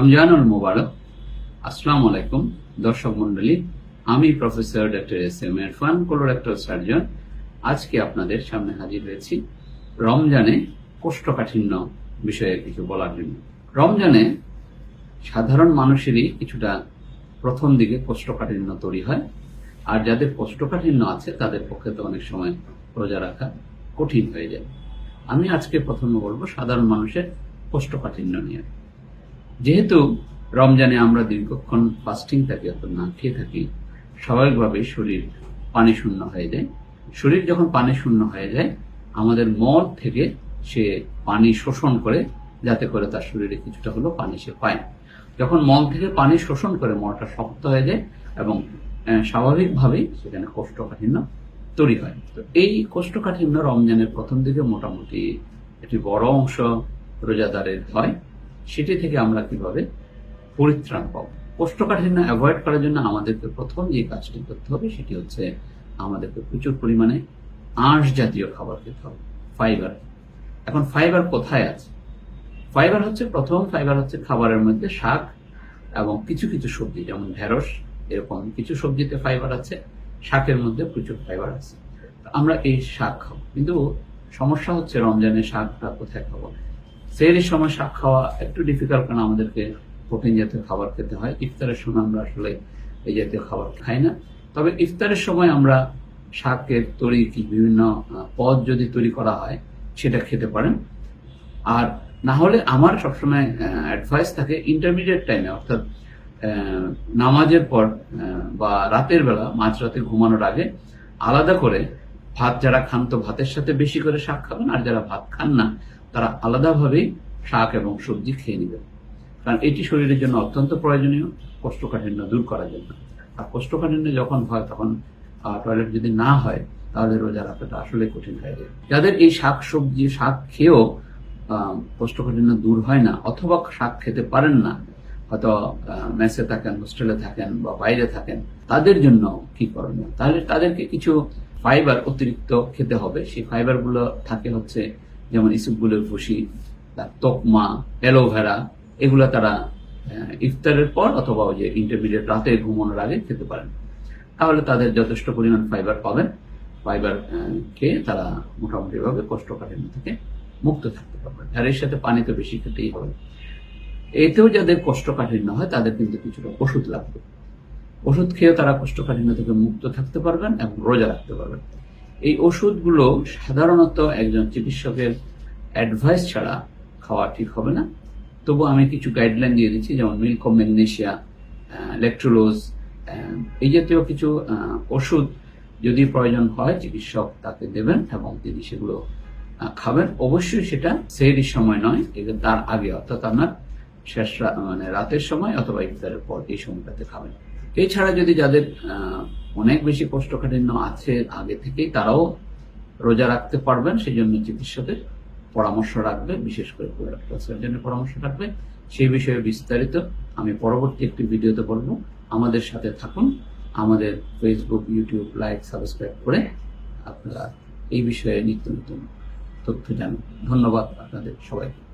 রমজানুল মোবারক। আসসালামু আলাইকুম, দর্শক মন্ডলী আমি professor doctor S M Irfan colorectal surgeon আজকে আপনাদের সামনে হাজির হয়েছি রমজানে কোষ্ঠকাঠিন্য বিষয়ে কিছু বলার জন্য। রমজানে সাধারণ মানুষেরই কিছুটা প্রথম দিকে কোষ্ঠকাঠিন্য তৈরি হয়। আর যাদের কোষ্ঠকাঠিন্য আছে, তাদের পক্ষে তো অনেক সময় রোজা রাখা কঠিন হয়ে যায়। আমি আজকে প্রথমে বলব সাধারণ মানুষের কোষ্ঠকাঠিন্য নিয়ে। যেহেতু রমজানে আমরা দীর্ঘক্ষণ ফাস্টিং থাকি অর্থাৎ না খেয়ে থাকি, স্বাভাবিকভাবেই শরীর পানি শূন্য হয়ে যায়। শরীর যখন পানি শূন্য হয়ে যায়, আমাদের মল থেকে সে পানি শোষণ করে, যাতে করে তার শরীরে কিছুটা হলো পানি সে পায়। যখন মল থেকে পানি শোষণ করে মলটা শক্ত হয়ে যায় এবং স্বাভাবিকভাবেই সেখানে কোষ্ঠকাঠিন্য তৈরি হয়। তো এই কোষ্ঠকাঠিন্য রমজানের প্রথম দিকে মোটামুটি একটি বড় অংশ রোজাদারের হয়। সেটি থেকে আমরা কীভাবে পরিত্রাণ পাবো? কোষ্ঠকাঠিন্য অ্যাভয়েড করার জন্য আমাদেরকে প্রথম যে কাজটি করতে হবে সেটি হচ্ছে আমাদেরকে প্রচুর পরিমাণে আঁশ জাতীয় খাবার খেতে হবে ফাইবার এখন ফাইবার কোথায় আছে? ফাইবার হচ্ছে, প্রথম ফাইবার হচ্ছে খাবারের মধ্যে শাক এবং কিছু কিছু সবজি, যেমন ঢেঁড়স, এরকম কিছু সবজিতে ফাইবার আছে, শাকের মধ্যে প্রচুর ফাইবার আছে। আমরা এই শাক খাব। কিন্তু সমস্যা হচ্ছে রমজানে শাকটা কোথায় খাব? সেহরির সময় শাক খাওয়া একটু ডিফিকাল্ট কারণ আমাদেরকে প্রোটিন জাতীয় খাবার খেতে হয়। ইফতারের সময় আমরা আসলে এই জাতীয় খাবার খাই না। তবে ইফতারের সময় আমরা শাকের তৈরি কি বিভিন্ন পদ যদি তৈরি করা হয়, সেটা খেতে পারেন। আর না হলে আমার সবসময় অ্যাডভাইস থাকে ইন্টারমিডিয়েট টাইমে অর্থাৎ নামাজের পর বা রাতের বেলা মাঝরাতে ঘুমানোর আগে আলাদা করে ভাত যারা খান তো ভাতের সাথে বেশি করে শাক খাবেন, আর যারা ভাত খান না তারা আলাদাভাবেই শাক এবং সবজি খেয়ে নেবেন কারণ এটি শরীরের জন্য অত্যন্ত প্রয়োজনীয়, কোষ্ঠকাঠিন্য দূর করার জন্য। আর কোষ্ঠকাঠিন্য যখন হয়, তখন টয়লেট যদি না হয়, তাহলে রোজা রাখাটা আসলে কঠিন হয়ে যায়। যাদের এই শাক সবজি, শাক খেয়েও কোষ্ঠকাঠিন্য দূর হয় না, অথবা শাক খেতে পারেন না, হয়তো মেসে থাকেন, হোস্টেলে থাকেন বা বাইরে থাকেন, তাদের জন্য কি করণীয়? তাহলে তাদেরকে কিছু ফাইবার অতিরিক্ত খেতে হবে। সেই ফাইবারগুলো থাকে হচ্ছে যেমন ইসুপগুলোর ভুসি তোকমা অ্যালোভেরা এগুলো তারা ইফতারের পর অথবা যে ইন্টারমিডিয়েট রাতে ঘুমানোর আগে খেতে পারেন। তাহলে তাদের যথেষ্ট পরিমাণ ফাইবার পাবেন। ফাইবার খেয়ে তারা মোটামুটি ভাবে কোষ্ঠকাঠিন্য থেকে মুক্ত থাকতে পারবেন। আর এর সাথে পানি তো বেশি খেতেই হবে। এতেও যাদের কোষ্ঠকাঠিন্য হয়, তাদের কিন্তু কিছুটা ওষুধ লাগবে। ওষুধ খেয়েও তারা কোষ্ঠকাঠিন্য থেকে মুক্ত থাকতে পারবেন এবং রোজা রাখতে পারবেন। এই ওষুধগুলো সাধারণত একজন চিকিৎসকের অ্যাডভাইস ছাড়া খাওয়া ঠিক হবে না। তবু আমি কিছু গাইডলাইন দিয়ে দিচ্ছি, যেমন মিল্ক ম্যাগনেশিয়া ইলেকট্রোলোজ এই জাতীয় কিছু ওষুধ যদি প্রয়োজন হয়, চিকিৎসক তাকে দেবেন এবং তিনি সেগুলো খাবেন। অবশ্যই সেটা সেহরির সময় নয় এটা তার আগে, অর্থাৎ আপনার শেষ মানে রাতের সময় অথবা ইফতারের পর এই সময়টাতে খাবেন। এছাড়া যদি যাদের অনেক বেশি কোষ্ঠকাঠিন্য আছে আগে থেকেই, তারাও রোজা রাখতে পারবেন সেই জন্য চিকিৎসকের পরামর্শ রাখবে, বিশেষ করে সার্জনের পরামর্শ রাখবে। সেই বিষয়ে বিস্তারিত আমি পরবর্তী একটি ভিডিওতে বলব। আমাদের সাথে থাকুন, আমাদের ফেসবুক ইউটিউব লাইক সাবস্ক্রাইব করে আপনারা এই বিষয়ে নিত্য নতুন তথ্য জানুন। ধন্যবাদ আপনাদের সবাইকে।